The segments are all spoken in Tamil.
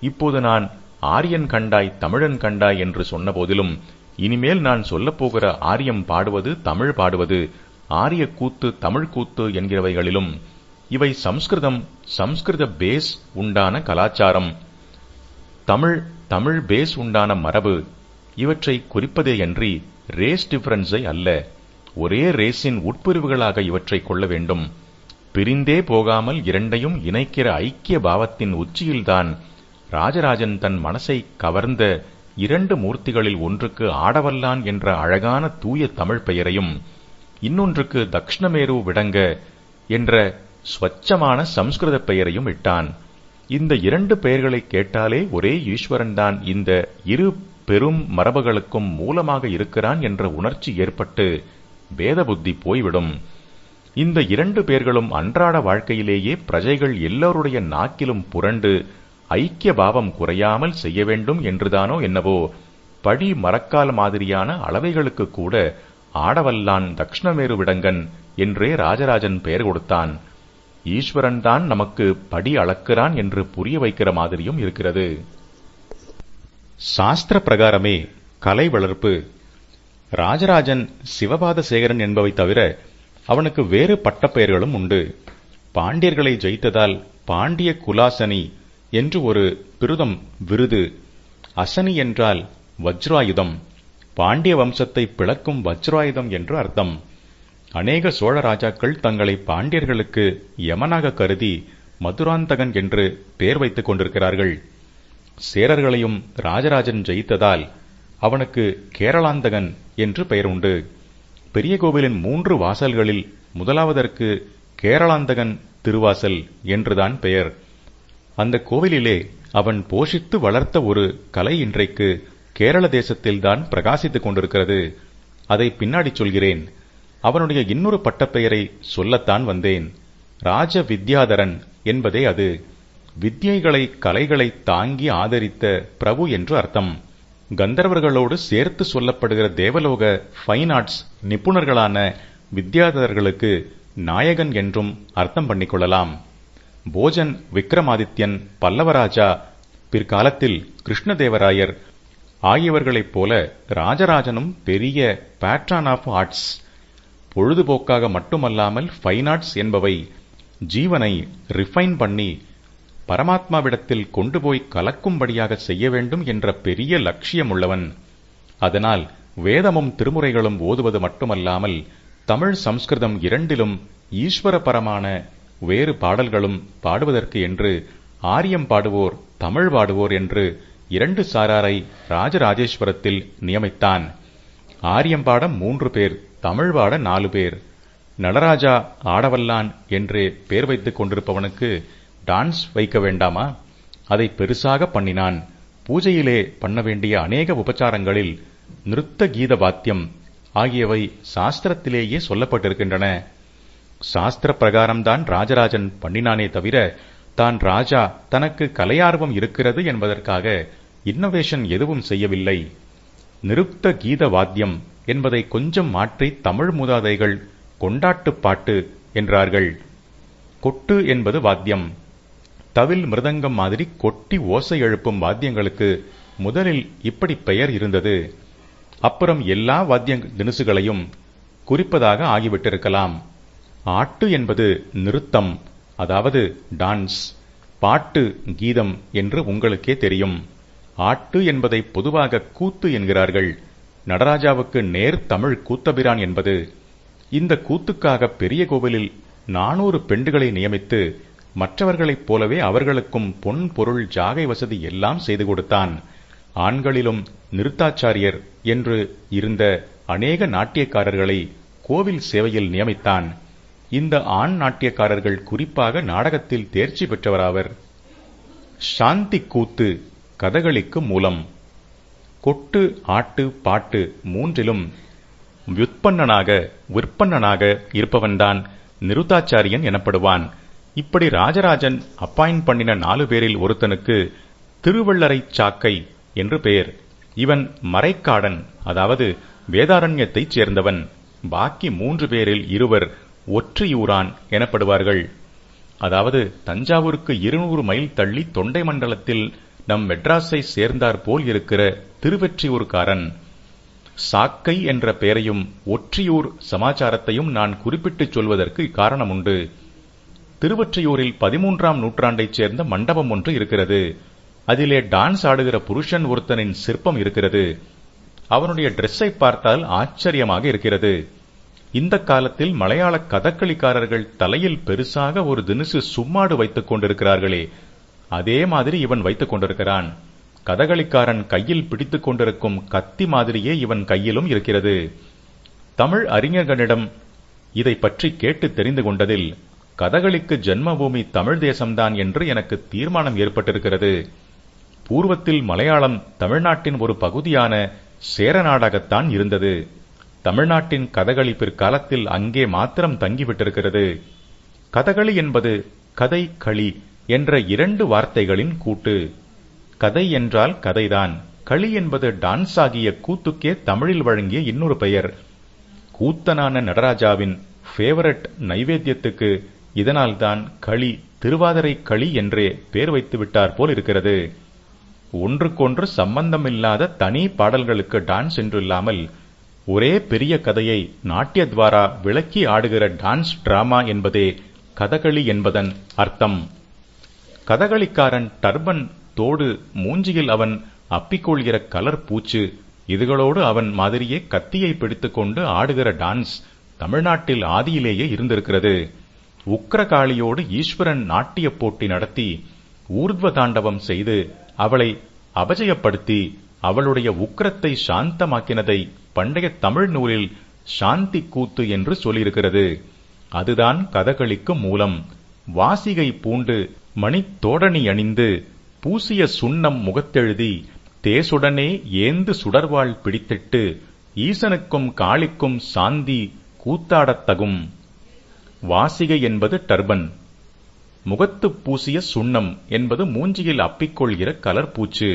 இப்போது நான் ஆரியன் கண்டாய் தமிழன் கண்டாய் என்று சொன்ன போதிலும் இனிமேல் நான் சொல்லப்போகிற ஆரியம் பாடுவது தமிழ் பாடுவது ஆரிய கூத்து தமிழ் கூத்து என்கிறவைகளிலும் இவை சம்ஸ்கிருதம் சம்ஸ்கிருத பேஸ் உண்டான கலாச்சாரம். தமிழ் தமிழ் பேஸ் உண்டான மரபு இவற்றை குறிப்பதேயன்றி ரேஸ் டிஃபரன்ஸை அல்ல. ஒரே ரேஸின் உட்பிரிவுகளாக இவற்றை கொள்ள வேண்டும். பிரிந்தே போகாமல் இரண்டையும் இணைக்கிற ஐக்கிய பாவத்தின் உச்சியில்தான் ராஜராஜன் தன் மனசை கவர்ந்த இரண்டு மூர்த்திகளில் ஒன்றுக்கு ஆடவல்லான் என்ற அழகான தூய தமிழ் பெயரையும் இன்னொன்றுக்கு தக்ஷ்ணமேரு விடங்க என்ற ஸ்வச்சமான சம்ஸ்கிருத பெயரையும் இட்டான். இந்த இரண்டு பெயர்களை கேட்டாலே ஒரே ஈஸ்வரன்தான் இந்த இரு பெரும் மரபுகளுக்கும் மூலமாக இருக்கிறான் என்ற உணர்ச்சி ஏற்பட்டு வேத புத்தி போய்விடும். இந்த இரண்டு பேர்களும் அன்றாட வாழ்க்கையிலேயே பிரஜைகள் எல்லோருடைய நாக்கிலும் புரண்டு ஐக்கிய பாவம் குறையாமல் செய்ய வேண்டும் என்றுதானோ என்னவோ படி மரக்கால் மாதிரியான அளவைகளுக்கு கூட ஆடவல்லான் தக்ஷ்ணமேரு விடங்கன் என்றே ராஜராஜன் பெயர் கொடுத்தான். ஈஸ்வரன் தான் நமக்கு படி அளக்கிறான் என்று புரிய வைக்கிற மாதிரியும் இருக்கிறது. சாஸ்திர பிரகாரமே கலை வளர்ப்பு. ராஜராஜன் சிவபாத சேகரன் என்பவை தவிர அவனுக்கு வேறு பட்டப்பெயர்களும் உண்டு. பாண்டியர்களை ஜெயித்ததால் பாண்டிய குலாசனி என்று ஒரு பிருதம் விருது. அசனி என்றால் வஜ்ராயுதம். பாண்டிய வம்சத்தை பிளக்கும் வஜ்ராயுதம் என்று அர்த்தம். அநேக சோழ ராஜாக்கள் தங்களை பாண்டியர்களுக்கு யமனாக கருதி மதுராந்தகன் என்று பெயர் வைத்துக் கொண்டிருக்கிறார்கள். சேரர்களையும் ராஜராஜன் ஜெயித்ததால் அவனுக்கு கேரளாந்தகன் என்று பெயர் உண்டு. பெரிய கோவிலின் மூன்று வாசல்களில் முதலாவதற்கு கேரளாந்தகன் திருவாசல் என்றுதான் பெயர். அந்த கோவிலிலே அவன் போஷித்து வளர்த்த ஒரு கலை இன்றைக்கு கேரள தேசத்தில்தான் பிரகாசித்துக் கொண்டிருக்கிறது. அதை பின்னாடி சொல்கிறேன். அவனுடைய இன்னொரு பட்டப்பெயரை சொல்லத்தான் வந்தேன். ராஜ வித்யாதரன் என்பதே அது. வித்யைகளை கலைகளை தாங்கி ஆதரித்த பிரபு என்று அர்த்தம். கந்தர்வர்களோடு சேர்த்து சொல்லப்படுகிற தேவலோக ஃபைன் ஆர்ட்ஸ் நிபுணர்களான வித்யாதரர்களுக்கு நாயகன் என்றும் அர்த்தம் பண்ணிக்கொள்ளலாம் போஜன் விக்ரமாதித்யன் பல்லவராஜா பிற்காலத்தில் கிருஷ்ணதேவராயர் ஆகியவர்களைப் போல ராஜராஜனும் பெரிய பேட்ரான் ஆஃப் ஆர்ட்ஸ். பொழுதுபோக்காக மட்டுமல்லாமல் ஃபைன் ஆர்ட்ஸ் என்பவை ஜீவனை ரிஃபைன் பண்ணி பரமாத்மாவிடத்தில் கொண்டு போய் கலக்கும்படியாக செய்ய வேண்டும் என்ற பெரிய லட்சியம் உள்ளவன் அதனால் வேதமும் திருமுறைகளும் ஓதுவது மட்டுமல்லாமல் தமிழ் சம்ஸ்கிருதம் இரண்டிலும் ஈஸ்வரபரமான வேறு பாடல்களும் பாடுவதற்கு என்று ஆரியம் பாடுவோர் தமிழ் பாடுவோர் என்று இரண்டு சாராரை ராஜராஜேஸ்வரத்தில் நியமித்தான். ஆரியம் பாட மூன்று பேர் தமிழ் பாட நாலு பேர். நடராஜா ஆடவல்லான் என்று பேர் வைத்துக் கொண்டிருப்பவனுக்கு டான்ஸ் வைக்க வேண்டாமா? அதை பெருசாக பண்ணினான். பூஜையிலே பண்ண வேண்டிய அநேக உபச்சாரங்களில் நிருத்த கீத வாத்தியம் ஆகியவை சாஸ்திரத்திலேயே சொல்லப்பட்டிருக்கின்றன. சாஸ்திர பிரகாரம்தான் ராஜராஜன் பண்ணினானே தவிர தான் ராஜா தனக்கு கலையார்வம் இருக்கிறது என்பதற்காக இன்னோவேஷன் எதுவும் செய்யவில்லை. நிருப்த கீத வாத்தியம் என்பதை கொஞ்சம் மாற்றி தமிழ் மூதாதைகள் கொண்டாட்டு பாட்டு என்றார்கள். கொட்டு என்பது வாத்தியம். தவில் மிருதங்கம் மாதிரி கொட்டி ஓசை எழுப்பும் வாத்தியங்களுக்கு முதலில் இப்படி பெயர் இருந்தது. அப்புறம் எல்லா வாத்திய தினுசுகளையும் குறிப்பதாக ஆகிவிட்டிருக்கலாம். ஆட்டு என்பது நிறுத்தம் அதாவது டான்ஸ் பாட்டு கீதம் என்று உங்களுக்கே தெரியும். ஆட்டு என்பதை பொதுவாக கூத்து என்கிறார்கள். நடராஜாவுக்கு நேர் தமிழ் கூத்தபிரான் என்பது. இந்த கூத்துக்காக பெரிய கோவிலில் நானூறு பெண்டுகளை நியமித்து மற்றவர்களைப் போலவே அவர்களுக்கும் பொன் பொருள் ஜாகை வசதி எல்லாம் செய்து கொடுத்தான். ஆண்களிலும் நிருத்தாச்சாரியர் என்று இருந்த அநேக நாட்டியக்காரர்களை கோவில் சேவையில் நியமித்தான். இந்த ஆண் நாட்டியக்காரர்கள் குறிப்பாக நாடகத்தில் தேர்ச்சி பெற்றவராவர். சாந்தி கூத்து கதகளிக்கு மூலம். கொட்டு ஆட்டு பாட்டு மூன்றிலும் வியுத்பன்னனாக விற்பன்னனாக இருப்பவன்தான் நிருத்தாச்சாரியன் எனப்படுவான். இப்படி ராஜராஜன் அப்பாயின் பண்ணின நாலு பேரில் ஒருத்தனுக்கு திருவள்ளரை சாக்கை என்று பெயர். இவன் மறைக்காடன் அதாவது வேதாரண்யத்தைச் சேர்ந்தவன். பாக்கி மூன்று பேரில் இருவர் ஒற்றியூரான் எனப்படுவார்கள். அதாவது தஞ்சாவூருக்கு இருநூறு மைல் தள்ளி தொண்டை மண்டலத்தில் நம் மெட்ராஸை சேர்ந்தார் போல் இருக்கிற திருவெற்றியூர்காரன். சாக்கை என்ற பெயரையும் ஒற்றியூர் சமாச்சாரத்தையும் நான் குறிப்பிட்டுச் சொல்வதற்கு காரணம் உண்டு திருவொற்றியூரில் பதிமூன்றாம் நூற்றாண்டைச் சேர்ந்த மண்டபம் ஒன்று இருக்கிறது. அதிலே டான்ஸ் ஆடுகிற புருஷன் ஒருத்தனின் சிற்பம் இருக்கிறது. அவனுடைய ட்ரெஸ்ஸை பார்த்தால் ஆச்சரியமாக இருக்கிறது. இந்த காலத்தில் மலையாள கதக்களிக்காரர்கள் தலையில் பெருசாக ஒரு தினுசு சும்மாடு வைத்துக் கொண்டிருக்கிறார்களே. அதே மாதிரி இவன் வைத்துக் கொண்டிருக்கிறான். கதகளிக்காரன் கையில் பிடித்துக் கொண்டிருக்கும் கத்தி மாதிரியே இவன் கையிலும் இருக்கிறது. தமிழ் அறிஞர்களிடம் இதை பற்றி கேட்டு தெரிந்து கொண்டதில் கதகளிக்கு ஜென்மபூமி தமிழ் தேசம்தான் என்று எனக்கு தீர்மானம் ஏற்பட்டிருக்கிறது. பூர்வத்தில் மலையாளம் தமிழ்நாட்டின் ஒரு பகுதியான சேர நாடாகத்தான் இருந்தது. தமிழ்நாட்டின் கதகளி பிற்காலத்தில் அங்கே மாத்திரம் தங்கிவிட்டிருக்கிறது. கதகளி என்பது கதை களி என்ற இரண்டு வார்த்தைகளின் கூட்டு. கதை என்றால் கதைதான். களி என்பது டான்ஸ் ஆகிய கூத்துக்கே தமிழில் வழங்கிய இன்னொரு பெயர். கூத்தனான நடராஜாவின் ஃபேவரட் நைவேத்தியத்துக்கு இதனால்தான் களி திருவாதிரை களி என்றே பேர் வைத்து விட்டார் போல் இருக்கிறது. ஒன்றுக்கொன்று சம்பந்தமில்லாத தனி பாடல்களுக்கு டான்ஸ் என்றில்லாமல் ஒரே பெரிய கதையை நாட்டியத்வாரா விளக்கி ஆடுகிற டான்ஸ் டிராமா என்பதே கதகளி என்பதன் அர்த்தம். கதகளிக்காரன் டர்பன் தோடு மூஞ்சியில் அவன் அப்பிக்கொள்கிற கலர் பூச்சு இதுகளோடு அவன் மாதிரியே கத்தியை பிடித்துக்கொண்டு ஆடுகிற டான்ஸ் தமிழ்நாட்டில் ஆதியிலேயே இருந்திருக்கிறது. உக்ரகாளியோடு ஈஸ்வரன் நாட்டிய போட்டி நடத்தி ஊர்த்வ தாண்டவம் செய்து அவளை அபஜயப்படுத்தி அவளுடைய உக்கிரத்தை சாந்தமாக்கினதை பண்டைய தமிழ் நூலில் சாந்தி கூத்து என்று சொல்லியிருக்கிறது. அதுதான் கதகளிக்கு மூலம். வாசிகை பூண்டு மணித்தோடணி அணிந்து பூசிய சுண்ணம் முகத்தெழுதி தேசுடனே ஏந்து சுடர்வாள் பிடித்திட்டு ஈசனுக்கும் காளிக்கும் சாந்தி கூத்தாடத்தகும் வாசிகை என்பது டர்பன். முகத்து பூசிய சுண்ணம் என்பது மூஞ்சியில் அப்பிக்கொள்கிற கலர்பூச்சு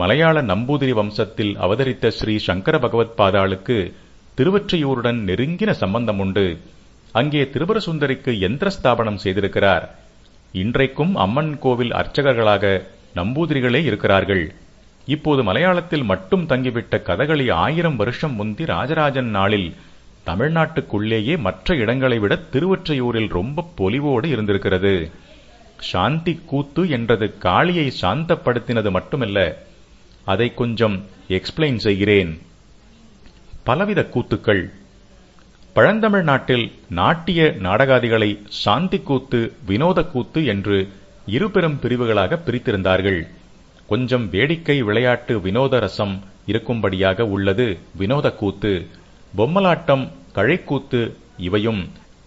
மலையாள நம்பூதிரி வம்சத்தில் அவதரித்த ஸ்ரீ சங்கர பகவத் பாதாளுக்கு திருவற்றியூருடன் நெருங்கின சம்பந்தம் உண்டு. அங்கே திருபுர சுந்தரிக்கு யந்திர ஸ்தாபனம் செய்திருக்கிறார். இன்றைக்கும் அம்மன் கோவில் அர்ச்சகர்களாக நம்பூதிரிகளே இருக்கிறார்கள். இப்போது மலையாளத்தில் மட்டும் தங்கிவிட்ட கதகளி ஆயிரம் வருஷம் முந்தி ராஜராஜன் நாளில் தமிழ்நாட்டுக்குள்ளேயே மற்ற இடங்களை விட திருவொற்றையூரில் ரொம்ப பொலிவோடு இருந்திருக்கிறது. சாந்தி கூத்து என்றது காளியை சாந்தப்படுத்தினது மட்டுமல்ல அதை கொஞ்சம் எக்ஸ்பிளைன் செய்கிறேன். பலவித கூத்துக்கள். பழந்தமிழ் நாட்டில் நாட்டிய நாடகாதிகளை சாந்தி கூத்து வினோத கூத்து என்று இரு பெரும் பிரிவுகளாக பிரித்திருந்தார்கள். கொஞ்சம் வேடிக்கை விளையாட்டு வினோத ரசம் இருக்கும்படியாக உள்ளது வினோத கூத்து. பொம்மலாட்டம் கழைக்கூத்து இவையும்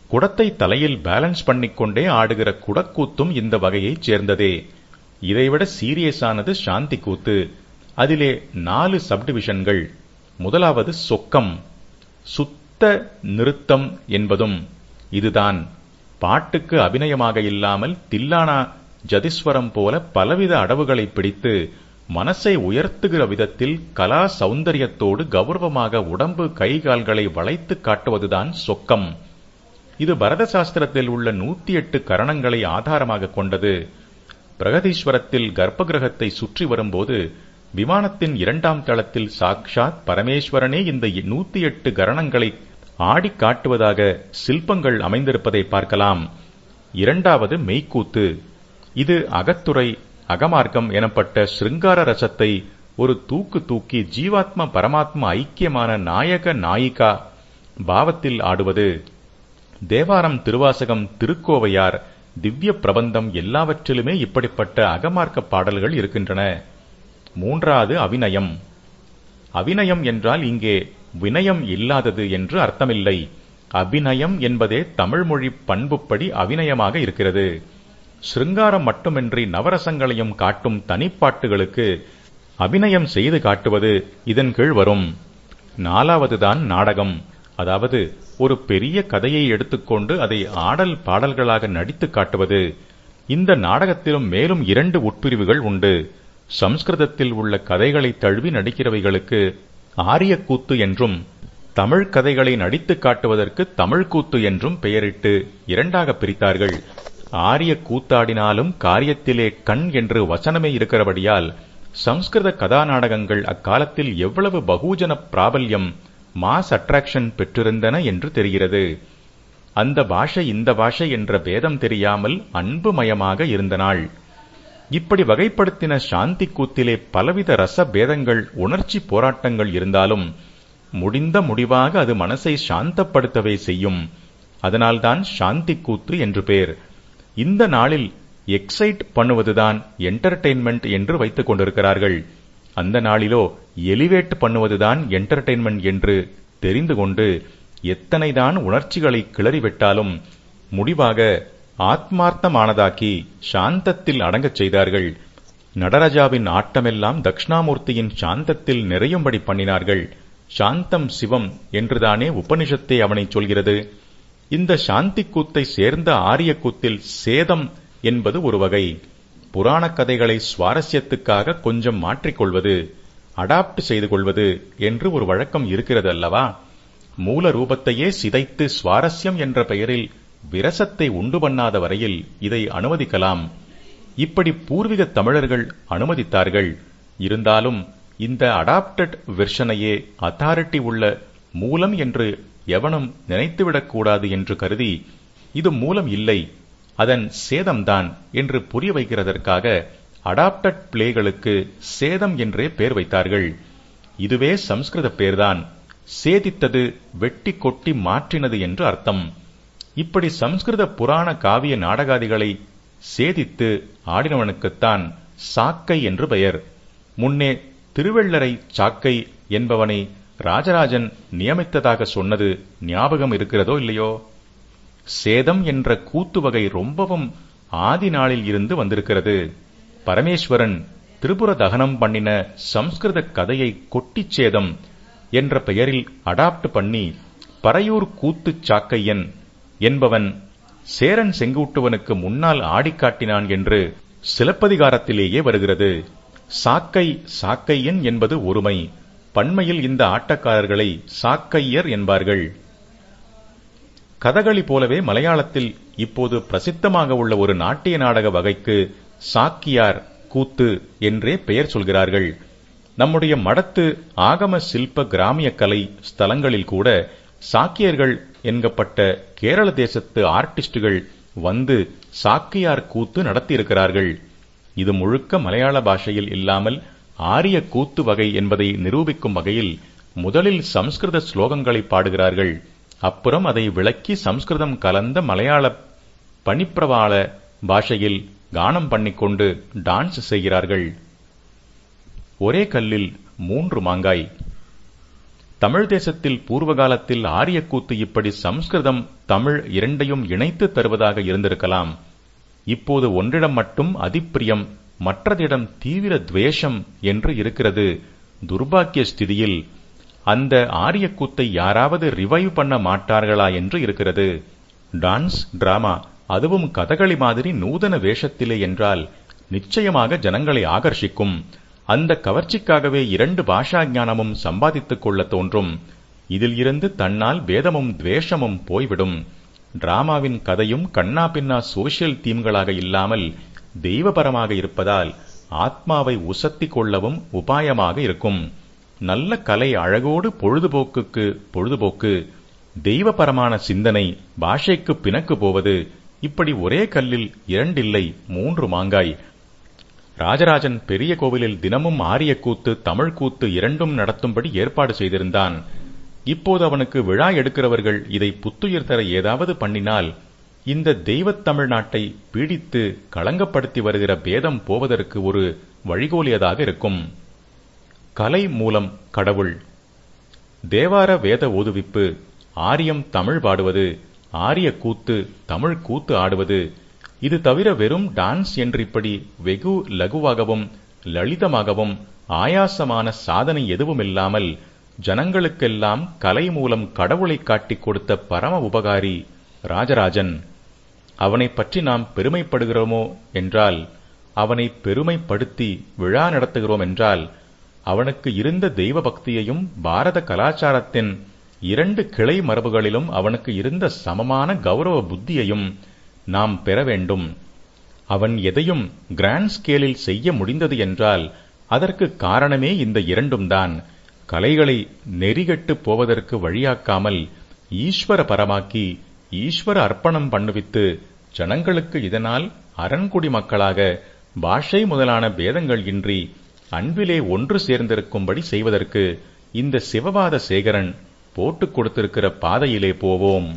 குடத்தை தலையில் பேலன்ஸ் பண்ணிக்கொண்டே ஆடுகிற குடக்கூத்தும் இந்த வகையைச் சேர்ந்ததே. இதைவிட சீரியஸானது சாந்தி கூத்து. அதிலே நாலு சப்டிவிஷன்கள் முதலாவது சொக்கம். சுத்த நிறுத்தம் என்பதும் இதுதான். பாட்டுக்கு அபிநயமாக இல்லாமல் தில்லானா ஜதிஸ்வரம் போல பலவித அடவுகளை பிடித்து மனசை உயர்த்துகிற விதத்தில் கலா சௌந்தரியத்தோடு கௌரவமாக உடம்பு கை கால்களை வளைத்து காட்டுவதுதான் சொக்கம். இது பரத சாஸ்திரத்தில் உள்ள நூத்தி எட்டு கரணங்களை ஆதாரமாக கொண்டது. பிரகதீஸ்வரத்தில் கர்ப்பகிரகத்தை சுற்றி வரும்போது விமானத்தின் இரண்டாம் தளத்தில் சாக்ஷாத் பரமேஸ்வரனே இந்த நூத்தி எட்டு கரணங்களை ஆடி காட்டுவதாக சில்பங்கள் அமைந்திருப்பதை பார்க்கலாம். இரண்டாவது மெய்க்கூத்து. இது அகத்துறை அகமார்க்கம் எனப்பட்ட சிருங்கார ரசத்தை ஒரு தூக்கு தூக்கி ஜீவாத்ம பரமாத்ம ஐக்கியமான நாயக நாயிகா பாவத்தில் ஆடுவது. தேவாரம் திருவாசகம் திருக்கோவையார் திவ்ய பிரபந்தம் எல்லாவற்றிலுமே இப்படிப்பட்ட அகமார்க்க பாடல்கள் இருக்கின்றன. மூன்றாவது அவிநயம். அவிநயம் என்றால் இங்கே வினயம் இல்லாதது என்று அர்த்தமில்லை. அபிநயம் என்பதே தமிழ்மொழி பண்புப்படி அவிநயமாக இருக்கிறது. சிருங்காரம் மட்டுமின்றி நவரசங்களையும் காட்டும் தனிப்பாட்டுகளுக்கு அபிநயம் செய்து காட்டுவது இதன் கீழ் வரும். நாலாவதுதான் நாடகம். அதாவது ஒரு பெரிய கதையை எடுத்துக்கொண்டு அதை ஆடல் பாடல்களாக நடித்து காட்டுவது. இந்த நாடகத்திலும் மேலும் இரண்டு உட்பிரிவுகள் உண்டு. சம்ஸ்கிருதத்தில் உள்ள கதைகளை தழுவி நடிக்கிறவைகளுக்கு ஆரியக்கூத்து என்றும் தமிழ் கதைகளை நடித்து காட்டுவதற்கு தமிழ்கூத்து என்றும் பெயரிட்டு இரண்டாக பிரித்தார்கள். ஆரிய கூத்தாடினாலும் காரியத்திலே கண் என்று வசனமே இருக்கிறபடியால் சம்ஸ்கிருத கதாநாடகங்கள் அக்காலத்தில் எவ்வளவு பகுஜன பிராபல்யம் மாஸ் அட்ராக்ஷன் பெற்றிருந்தன என்று தெரிகிறது. அந்த பாஷை இந்த பாஷை என்ற பேதம் தெரியாமல் அன்புமயமாக இருந்த நாள் இப்படி வகைப்படுத்தின சாந்தி கூத்திலே பலவித ரச பேதங்கள் உணர்ச்சி போராட்டங்கள் இருந்தாலும் முடிந்த முடிவாக அது மனசை சாந்தப்படுத்தவே செய்யும். அதனால்தான் சாந்தி கூத்து என்று பேர். இந்த நாளில் எக்ஸைட் பண்ணுவதுதான் என்டர்டெயின்மெண்ட் என்று வைத்துக் கொண்டிருக்கிறார்கள். அந்த நாளிலோ எலிவேட் பண்ணுவதுதான் என்டர்டெயின்மெண்ட் என்று தெரிந்து கொண்டு எத்தனைதான் உணர்ச்சிகளை கிளறிவிட்டாலும் முடிவாக ஆத்மார்த்தமானதாக்கி சாந்தத்தில் அடங்கச் செய்தார்கள். நடராஜாவின் ஆட்டமெல்லாம் தக்ஷணாமூர்த்தியின் சாந்தத்தில் நிறையும்படி பண்ணினார்கள். சாந்தம் சிவம் என்றுதானே உபனிஷத்தை அவனை சொல்கிறது. இந்த சாந்தி கூத்தை சேர்ந்த ஆரிய கூத்தில் சேதம் என்பது ஒரு வகை. புராணக் கதைகளை சுவாரஸ்யத்துக்காக கொஞ்சம் மாற்றிக்கொள்வது அடாப்ட் செய்து கொள்வது என்று ஒரு வழக்கம் இருக்கிறது அல்லவா மூல ரூபத்தையே சிதைத்து சுவாரஸ்யம் என்ற பெயரில் விரசத்தை உண்டு பண்ணாத வரையில் இதை அனுமதிக்கலாம். இப்படி பூர்வீக தமிழர்கள் அனுமதித்தார்கள். இருந்தாலும் இந்த அடாப்டட் வெர்ஷனையே அத்தாரிட்டி உள்ள மூலம் என்று எவனும் நினைத்துவிடக்கூடாது என்று கருதி இது மூலம் இல்லை அதன் சேதம்தான் என்று புரிய வைக்கிறதற்காக அடாப்டட் பிளேகளுக்கு சேதம் என்றே பெயர் வைத்தார்கள். இதுவே சம்ஸ்கிருத பேர்தான். சேதித்தது வெட்டி கொட்டி மாற்றினது என்று அர்த்தம். இப்படி சம்ஸ்கிருத புராண காவிய நாடகாதிகளை சேதித்து ஆடினவனுக்குத்தான் சாக்கை என்று பெயர். முன்னே திருவெள்ளரை சாக்கை என்பவனை ராஜராஜன் நியமித்ததாக சொன்னது ஞாபகம் இருக்கிறதோ இல்லையோ? சேதம் என்ற கூத்து வகை ரொம்பவும் ஆதி நாளில் இருந்து வந்திருக்கிறது. பரமேஸ்வரன் திரிபுர தகனம் பண்ணின சம்ஸ்கிருத கதையை கொட்டிச் சேதம் என்ற பெயரில் அடாப்ட் பண்ணி பறையூர் கூத்துச் சாக்கையன் என்பவன் சேரன் செங்குட்டுவனுக்கு முன்னால் ஆடிக்காட்டினான் என்று சிலப்பதிகாரத்திலேயே வருகிறது. சாக்கை சாக்கையன் என்பது ஒருமை. பண்மையில் இந்த ஆட்டக்காரர்களை சாக்கையர் என்பார்கள். கதகளி போலவே மலையாளத்தில் இப்போது பிரசித்தமாக உள்ள ஒரு நாட்டிய நாடக வகைக்கு சாக்கியார் கூத்து என்றே பெயர் சொல்கிறார்கள். நம்முடைய மடத்து ஆகம சில்ப கிராமிய கலை ஸ்தலங்களில் கூட சாக்கியர்கள் என்கப்பட்ட கேரள தேசத்து ஆர்டிஸ்டுகள் வந்து சாக்கியார் கூத்து நடத்தியிருக்கிறார்கள். இது முழுக்க மலையாள பாஷையில் இல்லாமல் ஆரிய கூத்து வகை என்பதை நிரூபிக்கும் வகையில் முதலில் சம்ஸ்கிருத ஸ்லோகங்களை பாடுகிறார்கள். அப்புறம் அதை விளக்கி சம்ஸ்கிருதம் கலந்த மலையாள பணிப்பிரவாள பாஷையில் கானம் பண்ணிக்கொண்டு டான்ஸ் செய்கிறார்கள். ஒரே கல்லில் மூன்று மாங்காய். தமிழ் தேசத்தில் பூர்வகாலத்தில் ஆரியக்கூத்து இப்படி சம்ஸ்கிருதம் தமிழ் இரண்டையும் இணைத்து தருவதாக இருந்திருக்கலாம். இப்போது ஒன்றிடம் மட்டும் அதிப்பிரியம் மற்றதிடம் தீவிர துவேஷம் என்று இருக்கிறது. துர்பாக்கிய ஸ்திதியில் அந்த ஆரியக்கூத்தை யாராவது ரிவைவ் பண்ண மாட்டார்களா என்று இருக்கிறது. டான்ஸ் டிராமா அதுவும் கதகளி மாதிரி நூதன வேஷத்திலே என்றால் நிச்சயமாக ஜனங்களை ஆகர்ஷிக்கும். அந்த கவர்ச்சிக்காகவே இரண்டு பாஷா ஞானமும் சம்பாதித்துக் கொள்ள தோன்றும். இதில் இருந்து தன்னால் வேதமும் துவேஷமும் போய்விடும். டிராமாவின் கதையும் கண்ணா பின்னா சோசியல் தீம்களாக இல்லாமல் தெய்வபரமாக இருப்பதால் ஆத்மாவை உசத்தி கொள்ளவும் உபாயமாக இருக்கும். நல்ல கலை அழகோடு பொழுதுபோக்குக்கு பொழுதுபோக்கு. தெய்வபரமான சிந்தனை பாஷைக்கு பிணக்கு போவது. இப்படி ஒரே கல்லில் இரண்டில்லை மூன்று மாங்காய். ராஜராஜன் பெரிய கோவிலில் தினமும் ஆரிய கூத்து தமிழ் கூத்து இரண்டும் நடத்தும்படி ஏற்பாடு செய்திருந்தான். இப்போது அவனுக்கு விழா எடுக்கிறவர்கள் இதை புத்துயிர் தர ஏதாவது பண்ணினால் இந்த தெய்வத் தமிழ்நாட்டை பீடித்து களங்கப்படுத்தி வருகிற பேதம் போவதற்கு ஒரு வழிகோலியதாக இருக்கும். கலை மூலம் கடவுள். தேவார வேத ஓதுவிப்பு. ஆரியம் தமிழ் பாடுவது. ஆரிய கூத்து தமிழ் கூத்து ஆடுவது. இது தவிர வெறும் டான்ஸ் என்று இப்படி வெகு லகுவாகவும் லலிதமாகவும் ஆயாசமான சாதனை எதுவுமில்லாமல் ஜனங்களுக்கெல்லாம் கலை மூலம் கடவுளை காட்டிக் கொடுத்த பரம உபகாரி ராஜராஜன். அவனை பற்றி நாம் பெருமைப்படுகிறோமோ என்றால் அவனை பெருமைப்படுத்தி விழா நடத்துகிறோம் என்றால் அவனுக்கு இருந்த தெய்வ பக்தியையும் பாரத கலாச்சாரத்தின் இரண்டு கிளை மரபுகளிலும் அவனுக்கு இருந்த சமமான கௌரவ புத்தியையும் நாம் பெற வேண்டும். அவன் எதையும் கிராண்ட் ஸ்கேலில் செய்ய முடிந்தது என்றால் அதற்கு காரணமே இந்த இரண்டும் தான். கலைகளை நெறிகட்டு போவதற்கு வழியாக்காமல் ஈஸ்வர பரமாக்கி ஈஸ்வர அர்ப்பணம் பண்ணுவித்து ஜனங்களுக்கு இதனால் அரண்குடி மக்களாக பாஷை முதலான பேதங்கள் இன்றி அன்பிலே ஒன்று சேர்ந்திருக்கும்படி செய்வதற்கு இந்த சிவபாத சேகரன் போட்டுக் கொடுத்திருக்கிற பாதையிலே போவோம்.